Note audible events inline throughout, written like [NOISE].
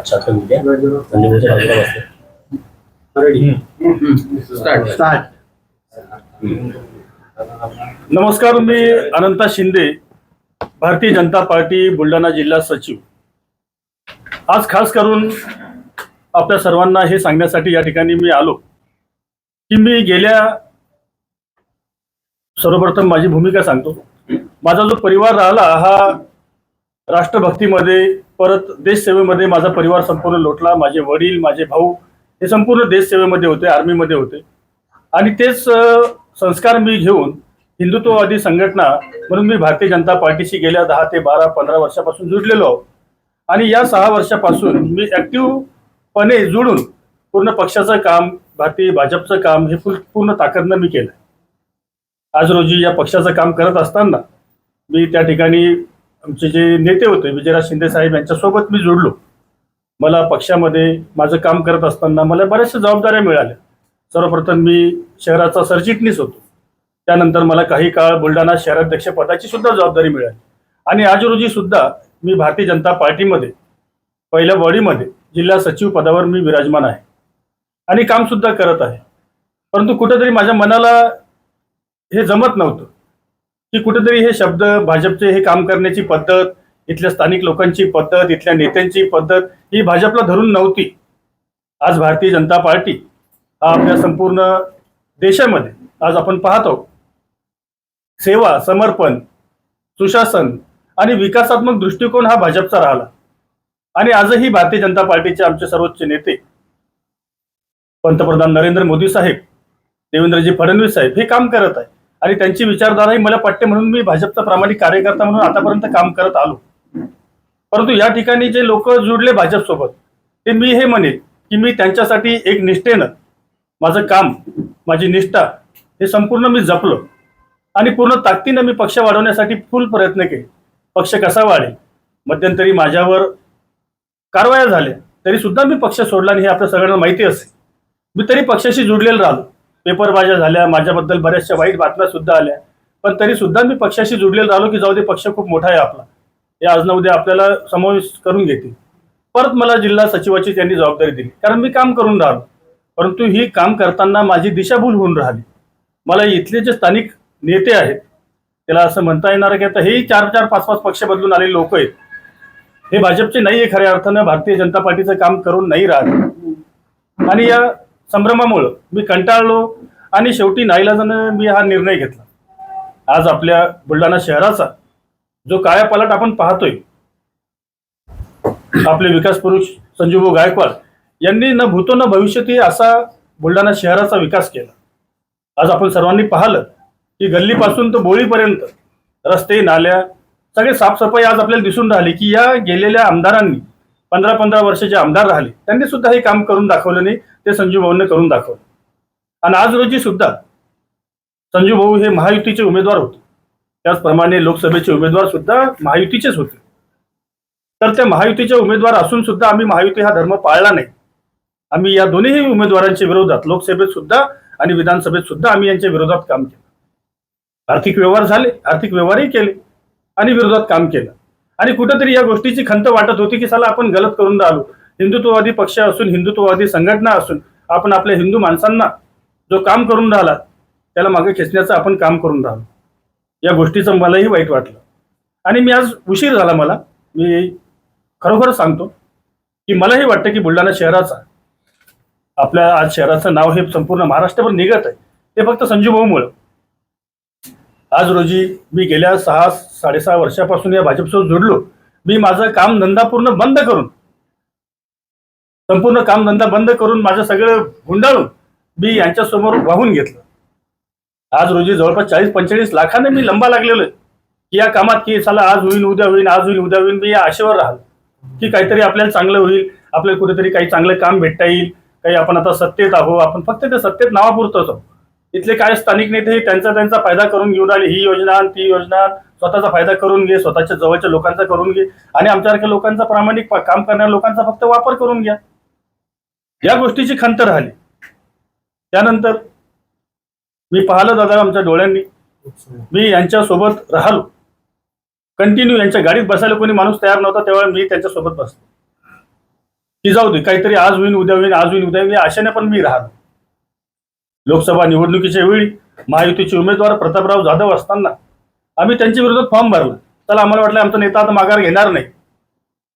अच्छा तुम्ही द्या. संजय भाऊच्या बाजूला बसले. स्टार्ट नमस्कार मी अनंता शिंदे भारतीय जनता पार्टी बुलढाणा जिल्हा सचिव. आज खास करून आपल्या सर्वांना हे सांगण्यासाठी या ठिकाणी मी आलो की मी गेल्या सर्वप्रथम माझी भूमिका सांगतो. माझा जो परिवार राहिला हा राष्ट्रभक्तीमध्ये परत देशसेवेमध्ये माझा परिवार संपूर्ण लोटला माझे वडील माझे भाऊ हे संपूर्ण देशसेवेमध्ये होते आर्मीमध्ये होते. आणि तेच संस्कार मी घेऊन हिंदुत्ववादी संघटना म्हणून मी भारतीय जनता पार्टीशी गेल्या दहा ते बारा पंधरा वर्षापासून जुडलेलो आहोत आणि या सहा वर्षापासून मी ॲक्टिव्हपणे जुळून पूर्ण पक्षाचं काम भारतीय भाजपचं काम हे फुल पूर्ण ताकदनं मी केलं. आज रोजी या पक्षाचं काम करत असताना मी त्या ठिकाणी आमचे जे नेते होते विजयराज शिंदे साहेब यांच्यासोबत मी जुडलो. मला पक्षामध्ये माझं काम करत असताना मला बऱ्याचशा जबाबदाऱ्या मिळाल्या. सर्वप्रथम मी शहराचा सरचिटणीस होतो. त्यानंतर मला काही काळ बुलढाणा शहराध्यक्ष पदाची सुद्धा जबाबदारी मिळाली. आणि आज रोजी सुद्धा मी भारतीय जनता पार्टीमध्ये पहिल्या बॉडीमध्ये जिल्हा सचिव पदावर मी विराजमान आहे. आणि कामसुद्धा करत आहे. परंतु कुठेतरी माझ्या मनाला हे जमत नव्हतं. की कुठेतरी हे शब्द भाजपचे हे काम करण्याची पद्धत इथल्या स्थानिक लोकांची पद्धत इथल्या नेत्यांची पद्धत ही भाजपला धरून नव्हती. आज भारतीय जनता पार्टी हा आपल्या संपूर्ण देशामध्ये आज आपण पाहतो. सेवा समर्पण सुशासन आणि विकासात्मक दृष्टिकोन हा भाजपचा राहिला. आणि आजही भारतीय जनता पार्टीचे आमचे सर्वोच्च नेते पंतप्रधान नरेंद्र मोदी साहेब देवेंद्रजी फडणवीस साहेब हे काम करत आहे आणि त्यांची विचारधाराही मला पटते म्हणून मी भाजपचा प्रामाणिक कार्यकर्ता म्हणून आतापर्यंत काम करत आलो. परंतु या ठिकाणी जे लोक जुडले भाजपसोबत ते मी हे म्हणेन की मी त्यांच्यासाठी एक निष्ठेनं माझं काम माझी निष्ठा हे संपूर्ण मी जपलो आणि पूर्ण ताकदीनं मी पक्ष वाढवण्यासाठी फुल प्रयत्न केले. पक्ष कसा वाढेल? मध्यंतरी माझ्यावर कारवाया झाल्या तरी सुद्धा मी पक्ष सोडला आणि हे आपल्या सगळ्यांना माहिती असेल. मी तरी पक्षाशी जुडलेलं राहिलो. पेपरबाज्या झाल्या माझ्याबद्दल बऱ्याचशा वाईट बातम्या सुद्धा आल्या. पण तरी सुद्धा मी पक्षाशी जुडलेलो राहिलो की जाऊ दे पक्ष खूप मोठा आहे आपला. हे आज ना उद्या आपल्याला समावेश करून घेतील. परत मला जिल्हा सचिवाची त्यांनी जबाबदारी दिली. कारण मी काम करून राहिलो. परंतु ही काम करताना माझी दिशाभूल होऊन राहिली. मला इथले जे स्थानिक नेते आहेत त्याला असं म्हणता येणार की आता हेही चार चार पाच पाच पक्ष बदलून आलेले लोक आहेत. हे भाजपचे नाही आहे खऱ्या अर्थानं. भारतीय जनता पार्टीचं काम करून नाही राहत आणि या संभ्रमामुळं मी कंटाळलो आणि शेवटी नाईलाजानं मी हा निर्णय घेतला. आज आपल्या बुलढाणा शहराचा जो कायापालट आपण पाहतोय आपले विकास पुरुष संजीवभाऊ गायकवाड यांनी न भूतो न भविष्यती असा बुलढाणा शहराचा विकास केला. आज आपण सर्वांनी पाहिलं की गल्लीपासून तर बोळीपर्यंत रस्ते नाल्या सगळे साफसफाई आज आपल्याला दिसून राहिली की या गेलेल्या आमदारांनी पंधरा पंधरा वर्षाचे आमदार राहिले. त्यांनी सुद्धा हे काम करून दाखवलं नाही. ते संजू भाऊंनी करून दाखवलं आणि आज रोजी सुद्धा संजू भाऊ हे महायुतीचे उमेदवार होते. त्याचप्रमाणे लोकसभेचे उमेदवार सुद्धा महायुतीचेच होते. तर त्या महायुतीचे उमेदवार असून सुद्धा आम्ही महायुती हा धर्म पाळला नाही. आम्ही या दोन्ही उमेदवारांच्या विरोधात लोकसभेत सुद्धा आणि विधानसभेत सुद्धा आम्ही यांच्या विरोधात काम केलं. आर्थिक व्यवहार झाले आर्थिक व्यवहारही केले आणि विरोधात काम केलं. आणि कुठंतरी या गोष्टीची खंत वाटत होती की साला आपण गलत करून राहिलो. हिंदुत्ववादी पक्ष असून हिंदुत्ववादी संघटना असून आपण आपल्या हिंदू माणसांना जो काम करून राहिला त्याला मागे खेचण्याचं आपण काम करून राहिलो. या गोष्टीचं मलाही वाईट वाटलं. आणि मी आज उशीर झाला मला. मी खरोखर सांगतो की मलाही वाटतं की बुलढाणा शहराचा आपल्या आज शहराचं नाव हे संपूर्ण महाराष्ट्रभर निघत आहे. ते फक्त संजू भाऊमुळं. आज रोजी मी गेल्या सहा साडेसहा वर्षापासून या भाजपसोबत जोडलो. मी माझं काम धंदा पूर्ण बंद करून संपूर्ण कामधंदा बंद करून माझं सगळं गुंडाळून मी यांच्यासमोर वाहून घेतलं. आज रोजी जवळपास चाळीस पंचेचाळीस लाखाने मी लंबा लागलेलो आहे. की या कामात की चला आज होईल उद्या होईल आज होईल उद्या होईल मी या आशेवर राहिलो. की काहीतरी आपल्याला चांगलं होईल आपल्याला कुठेतरी काही चांगलं काम भेटता येईल काही आपण आता सत्तेत आहो आपण फक्त ते सत्तेत नावापुरतोच आहोत इथले काय स्थानिक नेते हे त्यांचा त्यांचा फायदा करून घेऊन आले ही योजना आणि ती योजना स्वतःचा फायदा करून घे स्वतःच्या जवळच्या लोकांचा करून घे आणि आमच्यासारख्या लोकांचा प्रामाणिक काम करणाऱ्या लोकांचा फक्त वापर करून घ्या. या गोष्टीची खंत राहिली. त्यानंतर मी पाहिलं दादा आमच्या डोळ्यांनी. मी यांच्यासोबत राहिलो. कंटिन्यू यांच्या गाडीत बसायला कोणी माणूस तयार नव्हता तेव्हा मी त्यांच्यासोबत बसलो. की जाऊ दे काहीतरी आज होईन उद्या होईन आज होईन उद्या होईन या आशेने पण मी राहतो लोकसभा निवडणुकीच्या वेळी महायुतीचे उमेदवार प्रतापराव जाधव असताना आम्ही त्यांच्या विरोधात फॉर्म भरला. त्याला आम्हाला वाटलं आमचा नेता आता माघार घेणार नाही.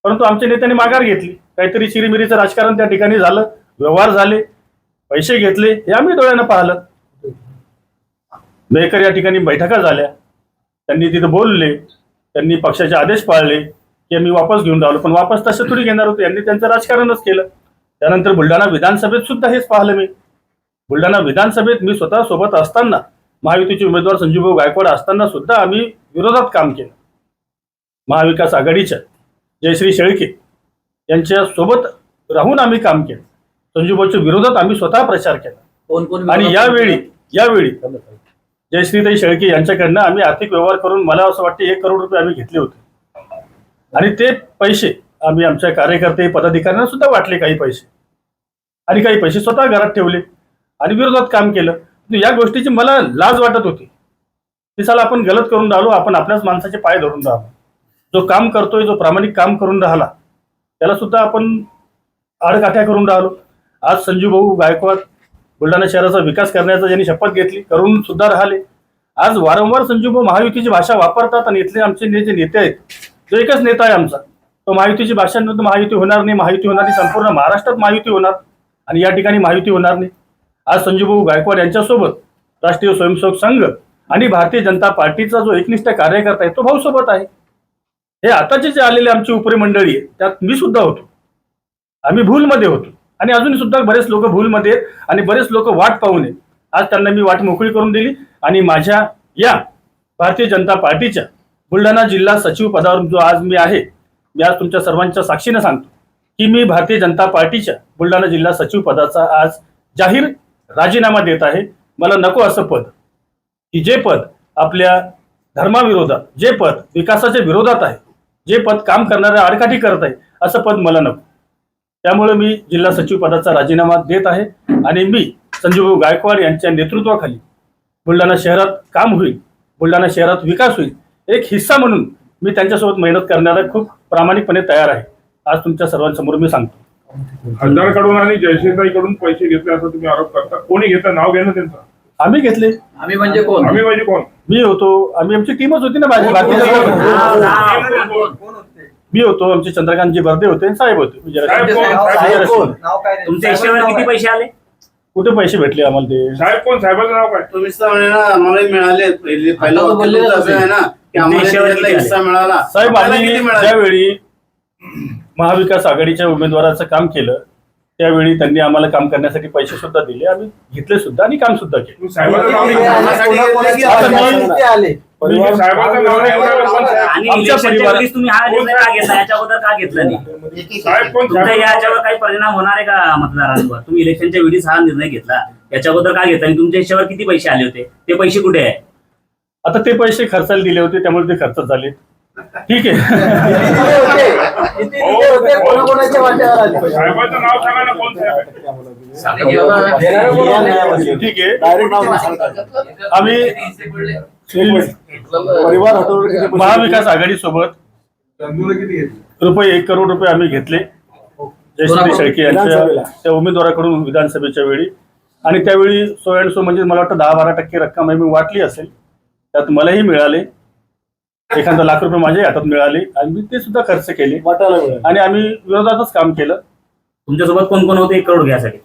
परंतु आमच्या नेत्याने माघार घेतली. काहीतरी चिरीमिरीचं राजकारण त्या ठिकाणी झालं व्यवहार झाले पैसे घेतले हे आम्ही डोळ्यानं पाहिलं. मेकर या ठिकाणी बैठका झाल्या. त्यांनी तिथं बोलले त्यांनी पक्षाचे आदेश पाळले की आम्ही वापस घेऊन राहिलो. पण वापस तसं थोडी घेणार होते. यांनी त्यांचं राजकारणच केलं. त्यानंतर बुलढाणा विधानसभेत सुद्धा हेच पाहिलं मी. बुलढाणा विधानसभेत मी स्वतः सोबत असताना महायुतीचे उमेदवार संजूभाऊ गायकवाड असताना सुद्धा आम्ही विरोधात काम केलं. महाविकास आघाडीच्या जयश्री शेळके यांच्या सोबत राहून आम्ही काम केलं. संजूभाऊच्या विरोधात आम्ही स्वतः प्रचार केला. आणि यावेळी यावेळी जयश्रीताई शेळके यांच्याकडनं आम्ही आर्थिक व्यवहार करून मला असं वाटतं एक करोड रुपये आम्ही घेतले होते. आणि ते पैसे आम्ही आमच्या कार्यकर्ते पदाधिकाऱ्यांना सुद्धा वाटले काही पैसे. आणि काही पैसे स्वतः घरात ठेवले आणि विरोधात काम केलं. तर या गोष्टीची मला लाज वाटत होती. की साला आपण गलत करून राहिलो आपण आपल्याच माणसाचे पाय धरून राहिलो. जो काम करतोय जो प्रामाणिक काम करून राहिला त्याला सुद्धा आपण आडकाठ्या करून राहिलो. आज संजू भाऊ गायकवाड बुलढाणा शहराचा विकास करण्याचा ज्यांनी शपथ घेतली करून सुद्धा राहिले. आज वारंवार संजू भाऊ महायुतीची भाषा वापरतात आणि इथले आमचे जे नेते आहेत जो एकच नेता आहे आमचा तो महायुतीची भाषा महायुती होणार नाही महायुती होणार नाही संपूर्ण महाराष्ट्रात महायुती होणार आणि या ठिकाणी महायुती होणार नाही. आज संजूभाऊ गायकवाड यांच्यासोबत राष्ट्रीय स्वयंसेवक संघ आणि भारतीय जनता पार्टीचा जो एकनिष्ठ कार्यकर्ता आहे तो भाऊसोबत आहे. हे आताचे जे आलेले आमची उपरी मंडळी आहे त्यात मी सुद्धा होतो. आम्ही भूलमध्ये होतो. आणि अजून सुद्धा बरेच लोक भूलमध्ये आहेत आणि बरेच लोक वाट पाहून नये आज त्यांना मी वाट मोकळी करून दिली आणि माझ्या या भारतीय जनता पार्टीच्या बुलढाणा जिल्हा सचिव पदावर जो आज मी आहे मी आज तुमच्या सर्वांच्या साक्षीनं सांगतो की मी भारतीय जनता पार्टीच्या बुलढाणा जिल्हा सचिव पदाचा आज जाहीर राजीनामा देत आहे. मला नको असं पद की जे पद आपल्या धर्माविरोधात जे पद विकासाच्या विरोधात आहे जे पद काम करणाऱ्या आडकाठी करत आहे असं पद मला नको. त्यामुळे मी जिल्हा सचिव पदाचा राजीनामा देत आहे आणि मी संजूभाऊ गायकवाड यांच्या नेतृत्वाखाली बुलढाणा शहरात काम होईल बुलढाणा शहरात विकास होईल एक हिस्सा म्हणून मी त्यांच्यासोबत मेहनत करण्याला खूप प्रामाणिकपणे तयार आहे. आज तुमच्या सर्वांसमोर मी सांगतो. खासदारकडून आणि जयश्रीताईकडून पैसे घेतले असं तुम्ही आरोप करता? कोणी घेतलं नाव घ्या ना त्यांचं. आम्ही घेतले. आम्ही म्हणजे कोण? आम्ही म्हणजे कोण? मी होतो. आम्ही आमची टीमच होती ना माझी पार्टी. मी होतो. आमचे चंद्रकांतजी बर्दे होते आणि साहेब होते. तुमच्या किती पैसे आले? कुठे पैसे भेटले आम्हाला ते? साहेब कोण? साहेबाचं नाव काय? तुम्हीच ना आम्हाला मिळाले. पहिले पहिलं आहे ना की आम्हाला देशावर त्यातला किती हिस्सा मिळाला. साहेब आम्ही किती मिळाले? ज्यावेळी महाविकास आघाडीच्या उमेदवाराचं काम केलं त्यावेळी त्यांनी आम्हाला काम करण्यासाठी पैसे सुद्धा दिले. आम्ही घेतले सुद्धा आणि काम सुद्धा केलं. हा याच्यावर काही परिणाम होणार आहे का मतदारांवर? तुम्ही इलेक्शनच्या वेळीच हा निर्णय घेतला. याच्या अगोदर का घेतला? आणि तुमच्या हिशोबावर किती पैसे आले होते? ते पैसे कुठे आहे आता ते पैसे खर्चाला दिले होते त्यामुळे ते खर्च झाले. ठीक आहे. [LAUGHS] साहेबाचं नाव सांगा ना कोण साहेब आहे? ठीक आहे आम्ही परिवार हटवलं किती पैसे महाविकास आघाडी सोबत रुपये एक करोड रुपये आम्ही घेतले जयश्री शेळके यांच्या. त्या उमेदवाराकडून विधानसभेच्या वेळी आणि त्यावेळी सो अँड सो म्हणजे मला वाटतं दहा बारा टक्के रक्कम आम्ही वाटली असेल त्यात मलाही मिळाले एखादा लाख रुपये माझ्या हातात मिळाले आणि मी ते सुद्धा खर्च केले. वाटायला मिळालं. आणि आम्ही विरोधातच काम केलं. तुमच्यासोबत कोण कोण होते? एक करोड घ्यासाठी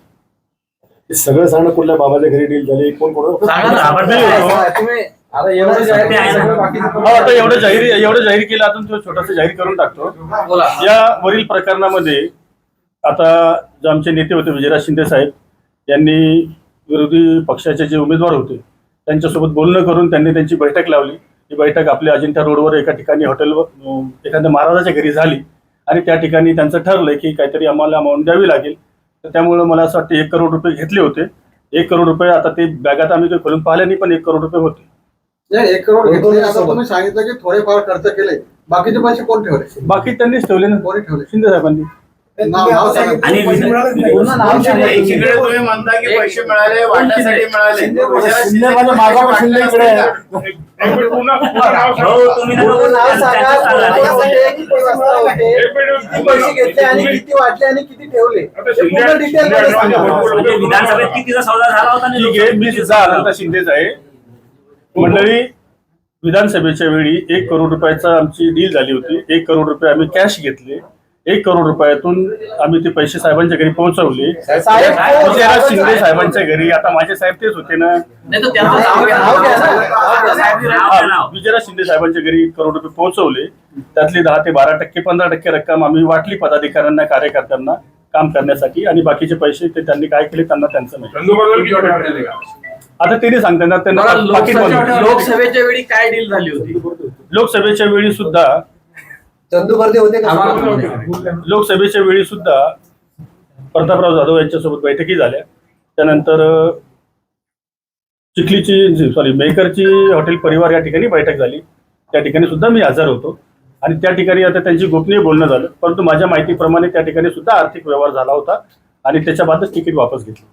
हे सगळं सांगणं कुठल्या बाबाच्या घरी डील झाली? कोण कोण सांगा ना आपण मी होतो. आता एवढं जाहीर ते. हो, आता एवढं जाहीर एवढं जाहीर केलं आता तो छोटस जाहीर करून टाकतो. बोला. या वरील प्रकरणामध्ये आता जे आमचे नेते होते विजयराज शिंदे साहेब यांनी विरोधी पक्षाचे जे उमेदवार होते त्यांच्यासोबत बोलणं करून त्यांनी त्यांची बैठक लावली. ही बैठक आपल्या अजिंठा रोडवर एका ठिकाणी हॉटेलवर एखाद्या महाराजाच्या घरी झाली. आणि त्या ठिकाणी त्यांचं ठरलंय की काहीतरी आम्हाला अमाऊंट द्यावी लागेल. तर त्यामुळं मला असं वाटतं एक करोड रुपये घेतले होते. एक करोड रुपये आता ते बॅगात आम्ही काही खोलून पाहिले नाही पण एक करोड रुपये होते. एक करोड घेतले असं तुम्ही सांगितलं की थोडेफार खर्च केले. बाकीचे पैसे कोण ठेवले? बाकी त्यांनीच ठेवले ना. कोणी ठेवले? शिंदे साहेबांनी. आणि. एकीकडे तुम्ही म्हणता की पैसे मिळाले वाटण्यासाठी मिळाले. शिंदे- विजया शिंदे म्हणजे पैसे घेतले आणि किती वाटले आणि किती ठेवले? म्हणजे विधानसभेत कितीचा सौदा झाला होता आणि ठीक आहे मी सुद्धा अनंत शिंदेच आहे. मंडळी विधानसभेच्या वेळी एक करोड रुपयाचा आमची डील झाली होती. एक करोड रुपये आम्ही कॅश घेतले. एक करोड रुपयातून आम्ही ते पैसे साहेबांच्या घरी पोहोचवले विजयराज शिंदे साहेबांच्या घरी आता माझे साहेब तेच होते ना. विजयराज शिंदे साहेबांच्या घरी एक करोड रुपये पोहोचवले त्यातले दहा ते बारा टक्के पंधरा टक्के रक्कम आम्ही वाटली पदाधिकाऱ्यांना कार्यकर्त्यांना काम करण्यासाठी आणि बाकीचे पैसे ते त्यांनी काय केले त्यांना त्यांचं नाही चंदूबद्दल किती वाटतं? आता ते नाही सांगताना त्यांना पाकीट बनवलं. लोकसभेच्या वेळी काय डील झाली होती लोकसभेच्या वेळी सुद्धा चंदू होते का? लोकसभेच्या वेळी सुद्धा प्रतापराव जाधव यांच्यासोबत बैठकी झाल्या. त्यानंतर चिखलीची सॉरी मेकरची हॉटेल परिवार या ठिकाणी बैठक झाली. त्या ठिकाणी सुद्धा मी हजर होतो. आणि त्या ठिकाणी आता त्यांची गोपनीय बोलणं झालं. परंतु माझ्या माहितीप्रमाणे त्या ठिकाणी सुद्धा आर्थिक व्यवहार झाला होता आणि त्याच्या बादच तिकीट वापस घेतलं.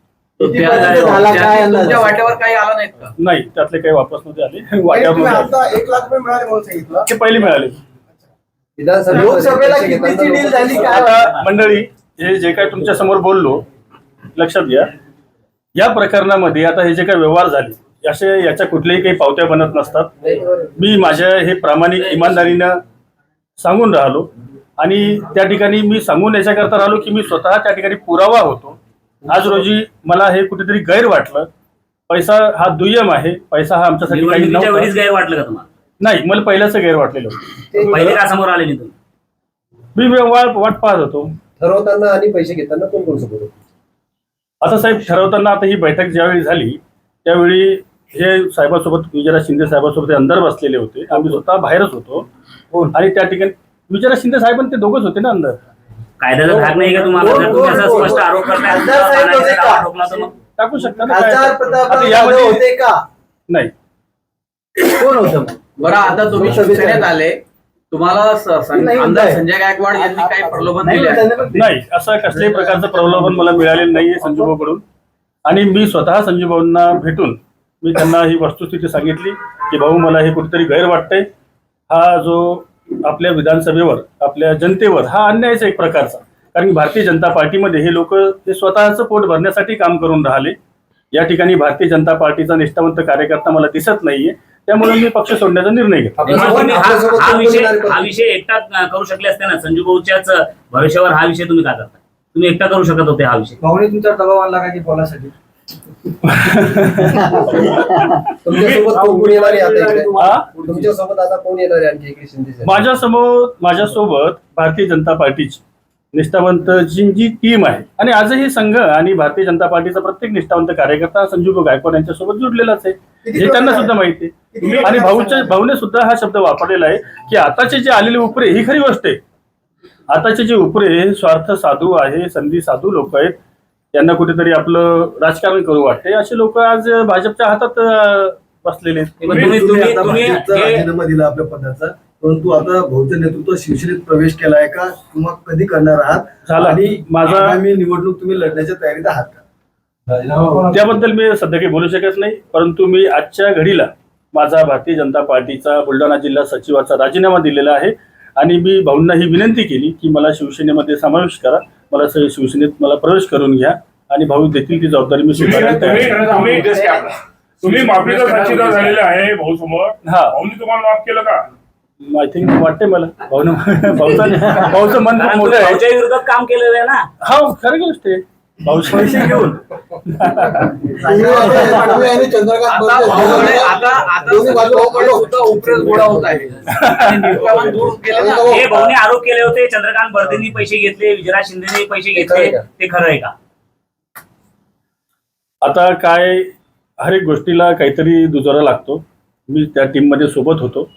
वाट्यावर काही आला नाही त्यातले काही वापस नव्हते आले. वाट्यावर. एक लाख रुपये मिळाले पहिले मिळाले. लोकसभेला कितीची डील झाली काय? आता मंडळी हे जे काय तुमच्यासमोर बोललो लक्षात घ्या. या प्रकरणामध्ये आता हे जे काही व्यवहार झाले असे याच्या कुठल्याही काही पावत्या बनत नसतात. मी माझ्या हे प्रामाणिक इमानदारीनं सांगून राहिलो आणि त्या ठिकाणी मी सांगून याच्याकरता राहिलो की मी स्वतः त्या ठिकाणी पुरावा होतो. आज रोजी मला हे कुठेतरी गैर वाटलं. पैसा हा दुय्यम आहे पैसा हा आमच्यासाठी काही वाटलं का तुम्हाला? नाही मला पहिल्याच गैर वाटलेलं होतं. पहिले का समोर आले नाही तुम्ही? मी व्यवहार वाट पाहत होतो. ठरवताना आणि पैसे घेताना कोण कोण सोबत होते? आता साहेब ठरवताना आता ही बैठक ज्यावेळी झाली त्यावेळी हे साहेबासोबत विजयराज शिंदे साहेबासोबत हे अंदर बसलेले होते. आम्ही स्वतः बाहेरच होतो. आणि त्या ठिकाणी विजयराज शिंदे साहेब आणि ते दोघच होते ना अंदर. कायद्याचा धाक नाही का तुम्हाला? जर तुम्ही असा स्पष्ट आरोप करताय खासदार साहेब होते का? दावा ठोकला तर मग? टाकू शकता ना काय. खासदार प्रतापराव आता जाधव यामध्ये होते का? नाही. कोण होतं मग? बरं आता तुम्ही शिवसेनेत आले. तुम्हाला आमदार. संजय गायकवाड यांनी काही प्रलोभन नाही, दिले नाही असं कसल्याही प्रकारचं प्रलोभन मला मिळालेलं नाहीये संजूभाऊकडून आणि मी स्वतः संजूभाऊंना भेटून मी त्यांना ही वस्तुस्थिती सांगितली की भाऊ मला हे कुठेतरी गैर वाटतंय. हा जो आपल्या विधानसभेवर आपल्या जनतेवर हा अन्यायच एक प्रकारचा. कारण भारतीय जनता पार्टीमध्ये हे लोक हे स्वतःचं पोट भरण्यासाठी काम करून राहिले. या ठिकाणी भारतीय जनता पार्टीचा निष्ठावंत कार्यकर्ता मला दिसत नाहीये. त्यामुळे मी पक्ष सोडण्याचा निर्णय घेतला हा विषय? हा विषय एकटा करू शकले असते ना संजू भाऊच्याच भविष्यावर हा विषय तुम्ही का करता तुम्ही एकटा करू शकत होते हा विषय भाऊने तुमचा दबाव आणला का की बोलासाठी तुमच्यासोबत कोण कोण येणार आहे आता इकडे हा? तुमच्यासोबत आता कोण येणार आहे आणखी इकडे शिंदे साहेब? माझ्यासमोर माझ्यासोबत भारतीय जनता पार्टीची निष्ठावंतची जी टीम आहे. आणि आजही संघ आणि भारतीय जनता पार्टीचा प्रत्येक निष्ठावंत कार्यकर्ता संजू गायकवाड यांच्यासोबत जुडलेलाच आहे. हे त्यांना सुद्धा माहिती आहे. आणि भाऊच्या भाऊने सुद्धा हा शब्द वापरलेला आहे की आताचे जे आलेले उपरे ही खरी गोष्ट आहे. आताचे जे उपरे हे स्वार्थ साधू आहे संधी साधू लोक आहेत. त्यांना कुठेतरी आपलं राजकारण करू वाटते असे लोक आज भाजपच्या हातात बसलेले आहेत. हे- परंतु आता भाऊच्या नेतृत्वात शिवसेनेत प्रवेश केलाय का किंवा कधी करणार आहात झाला. आणि माझा- आगामी निवडणूक तुम्ही लढण्याच्या तयारीत आहात का त्याबद्दल मी सध्या काही बोलू शकत नाही परंतु मी आजच्या घडीला माझा भारतीय जनता पार्टीचा बुलढाणा जिल्हा सचिवाचा राजीनामा दिलेला आहे आणि मी भाऊंना ही विनंती केली की मला शिवसेनेमध्ये समावेश करा मला स- शिवसेनेत मला प्रवेश करून घ्या आणि भाऊ देखील ती जबाबदारी मी स्वीकारायला तयार आहे. तुम्ही- माफीचा साक्षीदार झालेले आहे भाऊ समोर हा. भाऊनी तुम्हाला माफ केलं का आय थिंक वाटते मला. भाऊन भाऊचं भाऊचं मन खूप मोठं आहे. भाऊच्या विरोधात काम केलेलं आहे ना. हा खरं गोष्ट आहे. भाऊ पैसे घेऊन. तुम्ही आणि चंद्रकांत आता बोलते, भाऊकडे- आता आता दोन्ही बाजू भाऊकडे सुद्धा उपरेस गोळा होत आहे आणि निर्गमन दूर केलं ना हे भाऊने आरोप केले होते चंद्रकांत बर्देंनी पैसे घेतले विजयराज शिंदेने पैसे घेतले? ते खरं आहे का? आता काय हर एक गोष्टीला काहीतरी दुजोरा लागतो. मी त्या टीममध्ये सोबत होतो.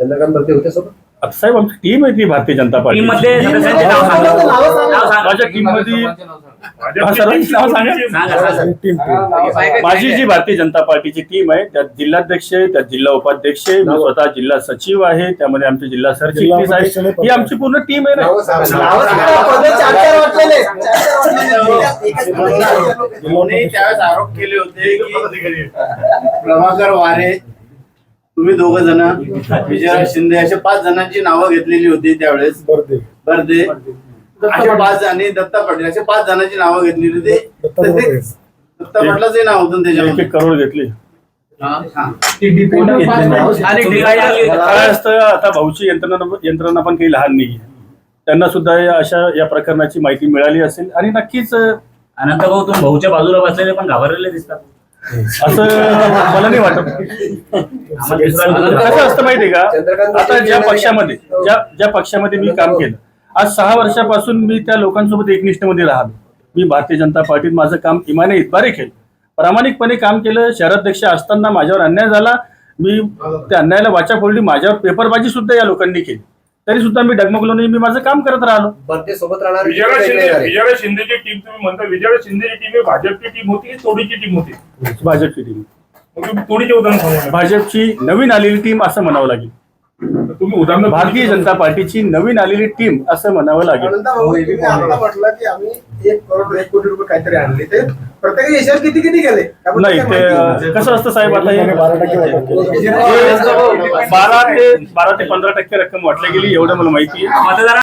चंद्रकांत बर्दे होते सोबत साहेब आमची टीम आहे ती भारतीय जनता पार्टी टीममध्ये सदस्यांचे नाव सांगा नाव सांगा माझ्या टीममध्ये भाजपची सर्वांची नाव सांगा. सांगा सांगा. माझी जी भारतीय जनता पार्टीची टीम आहे त्यात जिल्हाध्यक्ष आहे त्यात जिल्हा उपाध्यक्ष आहे मी स्वतः जिल्हा सचिव आहे त्यामध्ये आमचे जिल्हा सरचिटणीस आहे ही आमची पूर्ण टीम आहे ना नावं सांगा. नावं सांगा, पदं चार चार वाटलेले चार चार वाटलेले. कोणी त्यावेळेस आरोप केले होते की प्रभाकर वारे तुम्ही दोघ जण विजयराज शिंदे अशा पाच जणांची नावं घेतलेली होती त्यावेळेस. बर्दे. असे पाच आणि दत्ता पाटील असे पाच जणांची नावं घेतलेली होती. तर ते दत्ता पाटलाचंही नाव होतं एक त्याच्यामध्ये. एक करोड घेतली. आता भाऊची यंत्रणा यंत्रणा पण काही लहान नाही त्यांना सुद्धा अशा या प्रकरणाची माहिती मिळाली असेल. आणि नक्कीच अं, अनंत भाऊ तुम्ही भाऊच्या बाजूला बसलेले पण घाबरलेले दिसतात. असं मला नाही वाटत. [LAUGHS] कसं असतं माहितीये का? आता ज्या पक्षामध्ये ज्या ज्या पक्षामध्ये मी काम केलं आज सहा वर्षापासून मी त्या लोकांसोबत एकनिष्ठमध्ये राहिलो मी भारतीय जनता पार्टीत माझं काम इमाने इतबारे केलं. प्रामाणिकपणे काम केलं शहराध्यक्ष असताना माझ्यावर अन्याय झाला मी त्या अन्यायाला वाचा फोडली माझ्यावर पेपरबाजी सुद्धा या लोकांनी केली. तरी सुद्धा मी डगमगलो नाही मी माझं काम करत राहिलो. सोबत राहणार विजयराज शिंदे विजयराज शिंदेची टीम तुम्ही म्हणता विजयराज शिंदेची टीम ही भाजपची टीम होती की तोडीची टीम होती? भाजपची टीम मग तुम्ही तोडीचे उदाहरण सांगा. भाजपची नवीन आलेली टीम असं म्हणावं लागेल. तुम्ही उदाहरण भारतीय जनता पार्टीची नवीन आलेली टीम असं म्हणावं लागेल. म्हटलं की आम्ही एक करोड एक कोटी रुपये काहीतरी आणले ते. प्रत्येक किती किती गेले? नाही ते कसं असतं साहेब आता हे? हे बारा ते बारा ते पंधरा टक्के रक्कम वाटली गेली एवढं मला माहिती आहे. मतदार